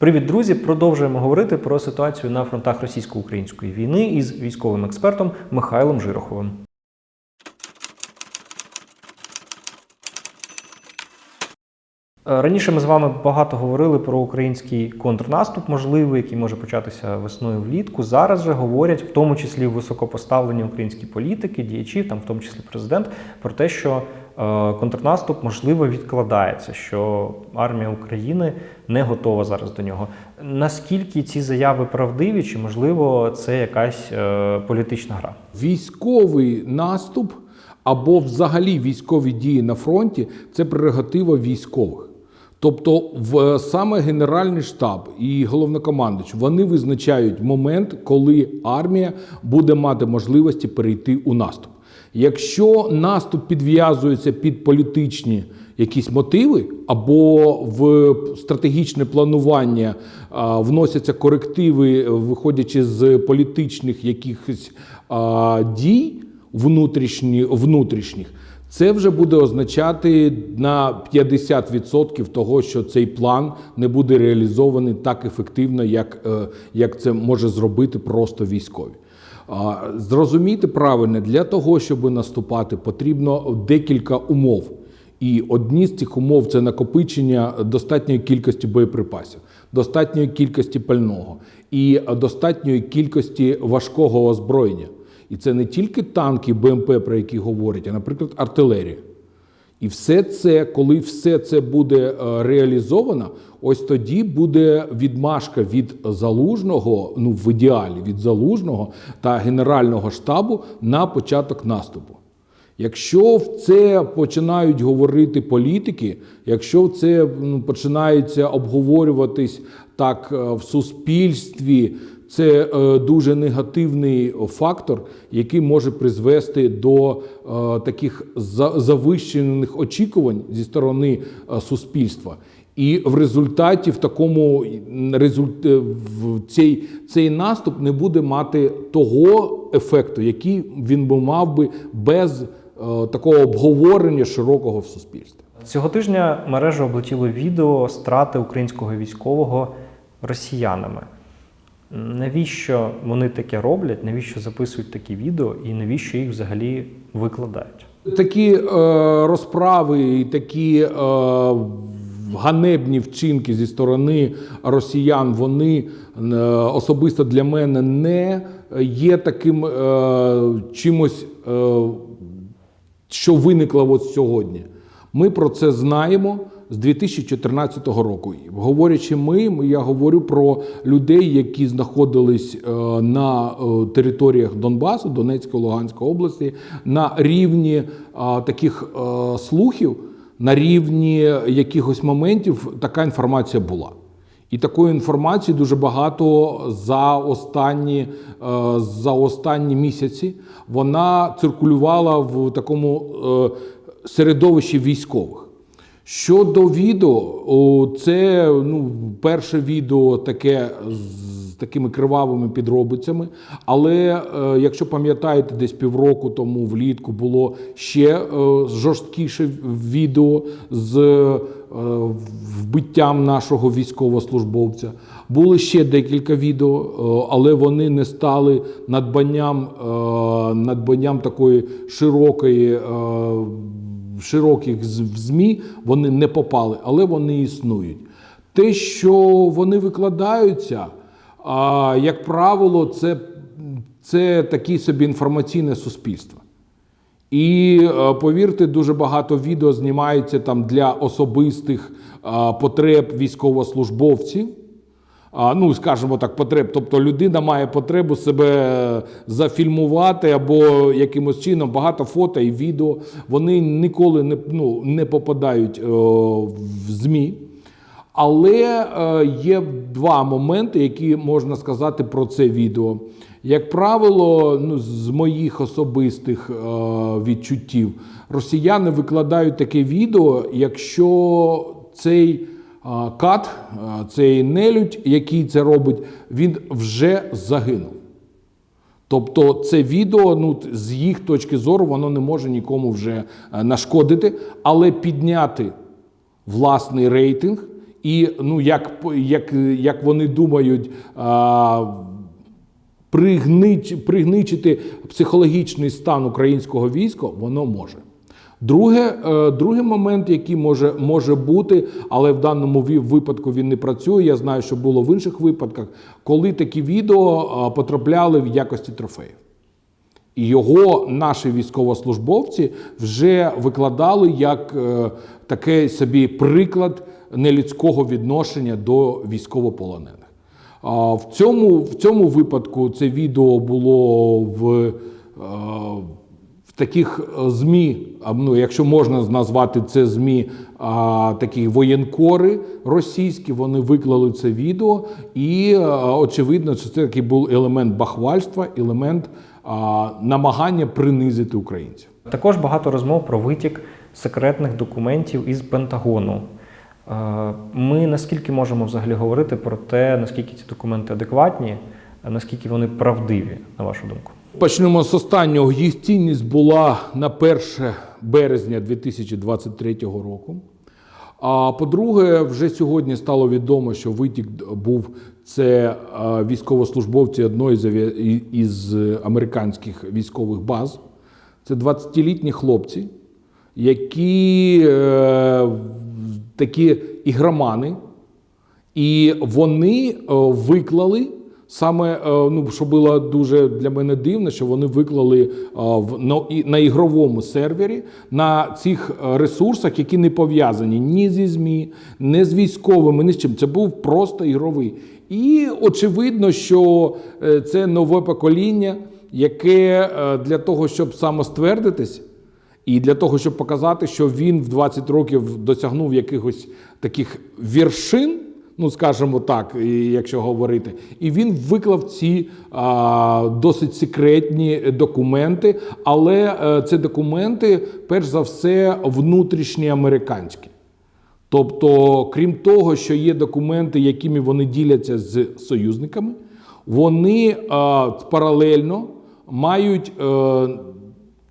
Привіт, друзі! Продовжуємо говорити про ситуацію на фронтах російсько-української війни із військовим експертом Михайлом Жироховим. Раніше ми з вами багато говорили про український контрнаступ, можливий, який може початися весною влітку. Зараз же говорять, в тому числі високопоставлені українські політики, діячі, там в тому числі президент, про те, що е, контрнаступ можливо відкладається, що армія України не готова зараз до нього. Наскільки ці заяви правдиві, чи можливо це якась е, політична гра? Військовий наступ або взагалі військові дії на фронті це прерогатива військових. Тобто, в саме Генеральний штаб і головнокомандуючий вони визначають момент, коли армія буде мати можливості перейти у наступ. Якщо наступ підв'язується під політичні якісь мотиви, або в стратегічне планування а, вносяться корективи, виходячи з політичних якихось а, дій внутрішні, внутрішніх, це вже буде означати на 50% того, що цей план не буде реалізований так ефективно, як, е, як це може зробити просто військові. Зрозуміти правильно, для того, щоб наступати, потрібно декілька умов. І одні з цих умов це накопичення достатньої кількості боєприпасів, достатньої кількості пального і достатньої кількості важкого озброєння. І це не тільки танки, БМП, про які говорять, а, наприклад, артилерія. І все це, коли все це буде е, реалізовано, ось тоді буде відмашка від залужного, ну в ідеалі від залужного та генерального штабу на початок наступу. Якщо в це починають говорити політики, якщо в це ну, починається обговорюватись так е, в суспільстві, це е, дуже негативний фактор, який може призвести до е, таких за- завищених очікувань зі сторони е, суспільства. І в результаті в такому в цей, цей наступ не буде мати того ефекту, який він би мав би без такого обговорення широкого в суспільстві. Цього тижня мережу облетіло відео страти українського військового росіянами. Навіщо вони таке роблять? Навіщо записують такі відео і навіщо їх взагалі викладають? Такі е, розправи і такі е, ганебні вчинки зі сторони росіян, вони е, особисто для мене не є таким е, чимось, е, що виникло от сьогодні. Ми про це знаємо з 2014 року. Говорячи ми, я говорю про людей, які знаходились е, на е, територіях Донбасу, Донецької, Луганської області, на рівні е, таких слухів, на рівні якихось моментів така інформація була. І такої інформації дуже багато за останні, за останні місяці. Вона циркулювала в такому середовищі військових. Щодо відео, це ну, перше відео таке з такими кривавими підробицями. Але е, якщо пам'ятаєте, десь півроку тому влітку було ще е, жорсткіше відео з е, вбиттям нашого військовослужбовця. Були ще декілька відео, але вони не стали надбанням, надбанням такої широкої. Широких ЗМІ вони не попали, але вони існують. Те, що вони викладаються, а, як правило, це, це таке собі інформаційне суспільство. І е, повірте, дуже багато відео знімається там для особистих потреб військовослужбовців. Ну, скажімо так, потреб. Тобто людина має потребу себе зафільмувати або якимось чином багато фото і відео. Вони ніколи не, ну, не попадають е, в ЗМІ. Але е, є два моменти, які можна сказати про це відео. Як правило, ну, з моїх особистих е, відчуттів, росіяни викладають таке відео, якщо цей кат, цей нелюдь, який це робить, він вже загинув. Тобто це відео, ну з їх точки зору, воно не може нікому вже е, нашкодити, але підняти власний рейтинг І ну, як, як, як вони думають, а, пригнич, пригничити психологічний стан українського війська, воно може. Друге, е, другий момент, який може, може бути, але в даному випадку він не працює. Я знаю, що було в інших випадках, коли такі відео е, потрапляли в якості трофеїв. І його наші військовослужбовці вже викладали як е, такий собі приклад нелюдського відношення до військовополонених. А в цьому, в цьому випадку це відео було в, е, таких е, ЗМІ, ну, якщо можна назвати це ЗМІ, а, такі воєнкори російські, вони виклали це відео, і е, очевидно, що це такий був елемент бахвальства, елемент а, намагання принизити українців. Також багато розмов про витік секретних документів із Пентагону. Е, Ми наскільки можемо взагалі говорити про те, наскільки ці документи адекватні, наскільки вони правдиві, на вашу думку? Почнемо з останнього. Їх цінність була на 1 березня 2023 року. А по-друге, вже сьогодні стало відомо, що витік був це е, військовослужбовці одної із американських військових баз. Це 20-літні хлопці, які е, такі ігромани, і вони е, виклали саме, е, ну що було дуже для мене дивно, що вони виклали е, в на, ігровому сервері на цих е, ресурсах, які не пов'язані ні зі ЗМІ, ні з військовими, ні з чим. Це був просто ігровий. І очевидно, що це нове покоління, яке для того, щоб самоствердитись, і для того, щоб показати, що він в 20 років досягнув якихось таких вершин, ну скажімо так, якщо говорити, і він виклав ці а, досить секретні документи, але це документи, перш за все, внутрішні американські. Тобто, крім того, що є документи, якими вони діляться з союзниками, вони е, паралельно мають, е,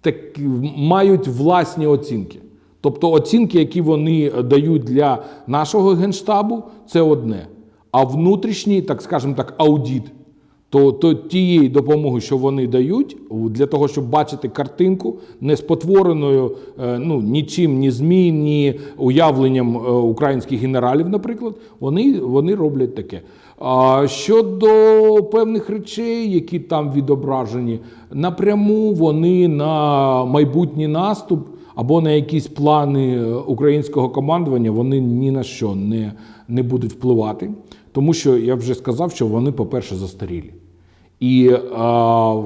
так, мають власні оцінки. Тобто оцінки, які вони дають для нашого генштабу, це одне. А внутрішній, так скажемо так, аудит то, то тієї допомоги, що вони дають, для того, щоб бачити картинку, не спотвореною е, ну, нічим, ні ЗМІ, ні уявленням е, українських генералів, наприклад, вони, вони роблять таке. А щодо певних речей, які там відображені, напряму вони на майбутній наступ або на якісь плани е, українського командування, вони ні на що не, не будуть впливати. Тому що я вже сказав, що вони, по-перше, застарілі. І а,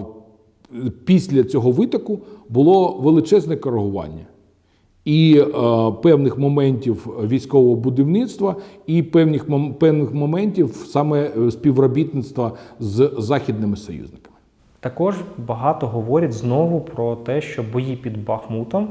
після цього витоку було величезне коригування і е, певних моментів військового будівництва, і певних, певних моментів саме е, співробітництва з західними союзниками. Також багато говорять знову про те, що бої під Бахмутом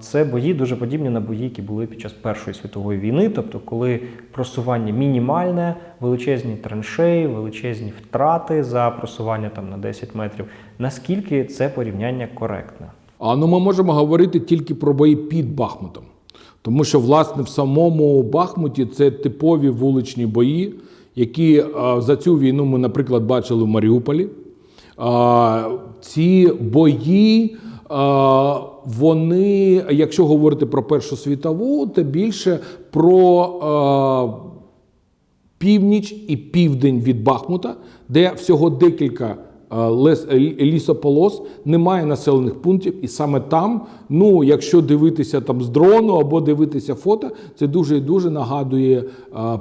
це бої дуже подібні на бої, які були під час Першої світової війни, тобто, коли просування мінімальне, величезні траншеї, величезні втрати за просування там на 10 метрів. Наскільки це порівняння коректне? А ну ми можемо говорити тільки про бої під Бахмутом. Тому що, власне, в самому Бахмуті це типові вуличні бої, які за цю війну ми, наприклад, бачили в Маріуполі. Ці бої, вони, якщо говорити про Першу світову, то більше про північ і південь від Бахмута, де всього декілька лісополос, немає населених пунктів, і саме там, ну якщо дивитися там з дрону або дивитися фото, це дуже і дуже нагадує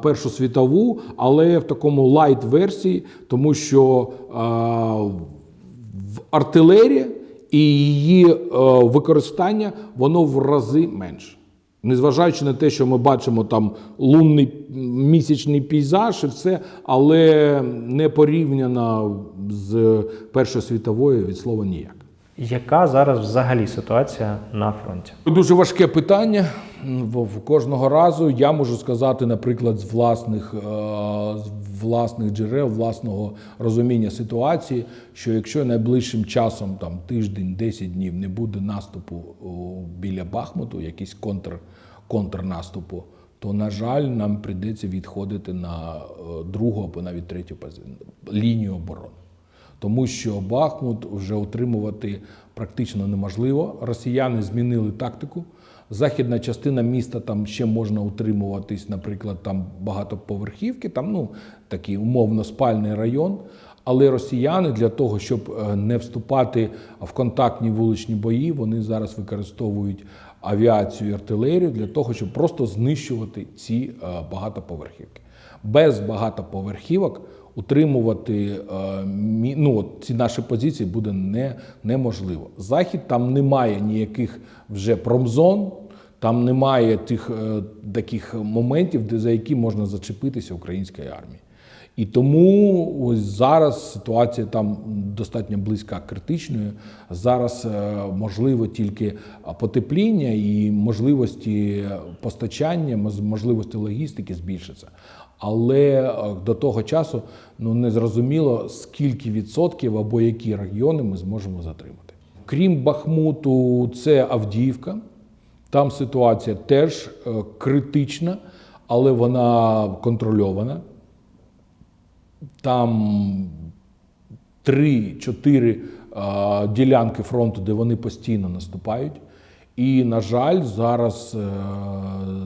Першу світову, але в такому лайт-версії, тому що в артилерія і її використання воно в рази менше. Незважаючи на те, що ми бачимо там лунний місячний пейзаж і все, але не порівняно з Першою світовою від слова ніяк. Яка зараз взагалі ситуація на фронті? Дуже важке питання. В- Кожного разу я можу сказати, наприклад, з власних, е, з власних джерел, власного розуміння ситуації, що якщо найближчим часом, там тиждень, 10 днів, не буде наступу біля Бахмуту, якийсь контр, контрнаступу, то на жаль, нам прийдеться відходити на е, другу або навіть третю лінію оборони. Тому що Бахмут вже утримувати практично неможливо. Росіяни змінили тактику. Західна частина міста там ще можна утримуватись, наприклад, там багатоповерхівки, там ну такий умовно спальний район. Але росіяни для того, щоб е, не вступати в контактні вуличні бої, вони зараз використовують авіацію і артилерію для того, щоб просто знищувати ці е, багатоповерхівки. Без багатоповерхівок утримувати е, ну, ці наші позиції буде не, неможливо. Захід там немає ніяких вже промзон, там немає тих е, таких моментів, де за які можна зачепитися української армії. І тому ось зараз ситуація там достатньо близька критичної. Зараз е, можливо тільки потепління і можливості постачання, можливості логістики збільшаться. Але е, до того часу ну не зрозуміло, скільки відсотків або які регіони ми зможемо затримати. Крім Бахмуту, це Авдіївка. Там ситуація теж е, критична, але вона контрольована. Там три-чотири е, ділянки фронту, де вони постійно наступають. І, на жаль, зараз, е,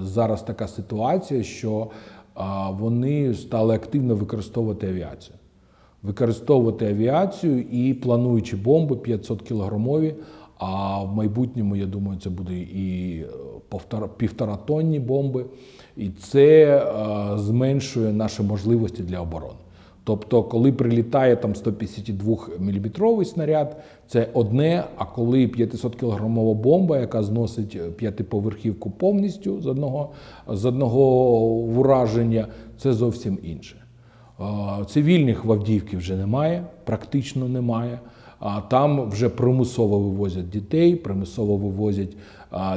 зараз така ситуація, що вони стали активно використовувати авіацію. Використовувати авіацію і плануючи бомби 500 кілограмові. А в майбутньому, я думаю, це буде і е, півторатонні бомби, і це е, зменшує наші можливості для оборони. Тобто, коли прилітає там 152 мм снаряд, це одне. А коли 500 кілограмова бомба, яка зносить е, п'ятиповерхівку повністю з одного, з одного ураження, це зовсім інше. Е, Цивільних в Авдіївці вже немає, практично немає. А там вже примусово вивозять дітей, примусово вивозять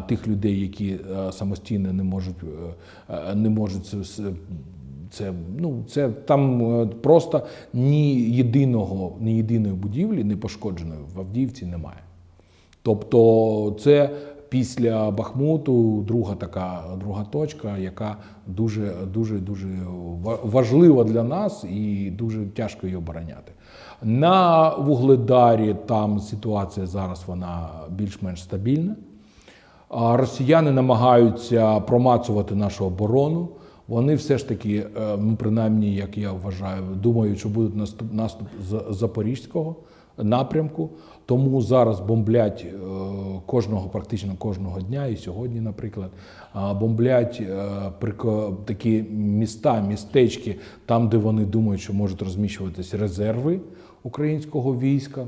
тих людей, які е, самостійно не можуть, не можуть це, ну, це там е, просто ні єдиного, ні єдиної будівлі не пошкодженої в Авдіївці немає. Тобто це після Бахмуту друга така друга точка, яка дуже дуже дуже важлива для нас і дуже тяжко її обороняти. На Вугледарі там ситуація зараз вона більш-менш стабільна. Росіяни намагаються промацувати нашу оборону. Вони все ж таки, е, ну принаймні, як я вважаю, думають, що буде наступ наступ з Запорізького напрямку. Тому зараз бомблять е, кожного, практично кожного дня, і сьогодні, наприклад, бомблять е, такі міста, містечки, там, де вони думають, що можуть розміщуватись резерви українського війська.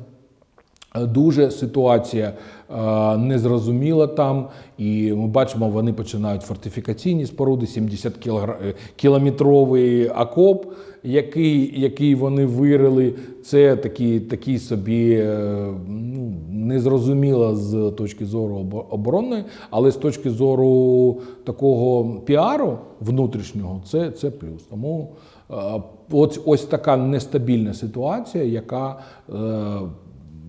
Дуже ситуація е, незрозуміла там, і ми бачимо, вони починають фортифікаційні споруди, 70 кілогра- е, кілометровий окоп, який, який вони вирили. Це такі, такі собі е, ну, незрозуміло з точки зору обо- оборонної, але з точки зору такого піару внутрішнього, це, це плюс. Тому е, ось, ось така нестабільна ситуація, яка. е,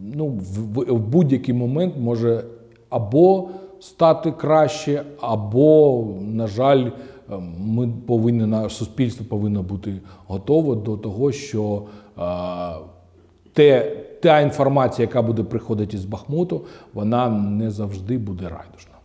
ну, в, в- будь-який момент може або стати краще, або, на жаль, ем, ми повинні наше суспільство повинно бути готове до того, що е, те, та інформація, яка буде приходити з Бахмуту, вона не завжди буде райдужна.